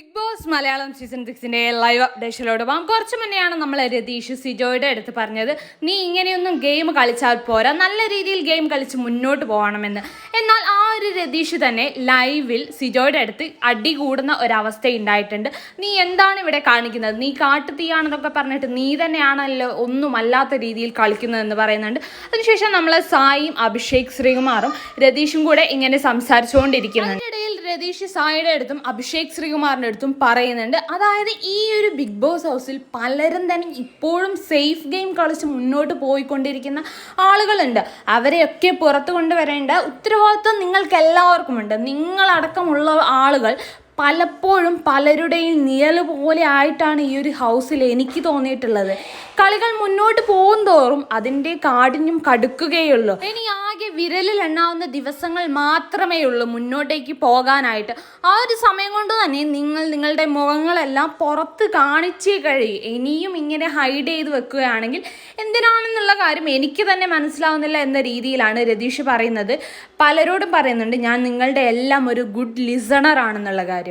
Big Boss Malayalam season സിക്സിന്റെ live അപ്ഡേഷനിലോട് പോകാം. കുറച്ച് മുന്നെയാണ് നമ്മൾ രതീഷ് സിജോയുടെ അടുത്ത് പറഞ്ഞത് നീ ഇങ്ങനെയൊന്നും ഗെയിം കളിച്ചാൽ പോരാ. നല്ല രീതിയിൽ ഗെയിം കളിച്ച് മുന്നോട്ട് പോകണമെന്ന്. എന്നാൽ ആ ഒരു രതീഷ് തന്നെ ലൈവിൽ സിജോയുടെ അടുത്ത് അടി കൂടുന്ന ഒരവസ്ഥ ഉണ്ടായിട്ടുണ്ട് നീ എന്താണ് ഇവിടെ കാണിക്കുന്നത്? നീ കാട്ടുതീയാണെന്നൊക്കെ പറഞ്ഞിട്ട് നീ തന്നെയാണല്ലോ ഒന്നും അല്ലാത്ത രീതിയിൽ കളിക്കുന്നതെന്ന് പറയുന്നുണ്ട്. അതിനുശേഷം നമ്മൾ സായിയും അഭിഷേക് ശ്രീകുമാറും രതീഷും കൂടെ ഇങ്ങനെ സംസാരിച്ചുകൊണ്ടിരിക്കുന്നുണ്ട്. അതിനിടയിൽ രതീഷ് സായിയുടെ അടുത്തും അഭിഷേക് ശ്രീകുമാറിന്റെ അടുത്തും പറയുന്നുണ്ട്. അതായത് ഈ ഒരു ബിഗ് ബോസ് ഹൗസിൽ പലരും തന്നെ ഇപ്പോഴും സേഫ് ഗെയിം കളിച്ച് മുന്നോട്ട് പോയിക്കൊണ്ടിരിക്കുന്ന ആളുകളുണ്ട്. അവരെയൊക്കെ പുറത്തു കൊണ്ടുവരേണ്ട ഉത്തരവാദിത്വം നിങ്ങൾക്ക് എല്ലാവർക്കും ഉണ്ട് നിങ്ങളടക്കമുള്ള ആളുകൾ പലപ്പോഴും പലരുടെയും നിഴൽ പോലെ ആയിട്ടാണ് ഈ ഒരു ഹൗസിൽ എനിക്ക് തോന്നിയിട്ടുള്ളത്. കളികൾ മുന്നോട്ട് പോകും തോറും അതിന്റെ കാഠിന്യം കടുക്കുകയുള്ളൂ. ഇനി ആകെ വിരലിൽ എണ്ണാവുന്ന ദിവസങ്ങൾ മാത്രമേ ഉള്ളൂ മുന്നോട്ടേക്ക് പോകാനായിട്ട്. ആ ഒരു സമയം കൊണ്ട് തന്നെ നിങ്ങൾ നിങ്ങളുടെ മുഖങ്ങളെല്ലാം പുറത്ത് കാണിച്ചേ കഴിയും. ഇനിയും ഇങ്ങനെ ഹൈഡ് ചെയ്ത് വെക്കുകയാണെങ്കിൽ എന്തിനാണെന്നുള്ള കാര്യം എനിക്ക് തന്നെ മനസ്സിലാവുന്നില്ല എന്ന രീതിയിലാണ് രതീഷ് പറയുന്നത്. പലരോടും പറയുന്നുണ്ട് ഞാൻ നിങ്ങളുടെ എല്ലാം ഒരു ഗുഡ് ലിസണർ ആണെന്നുള്ള കാര്യം.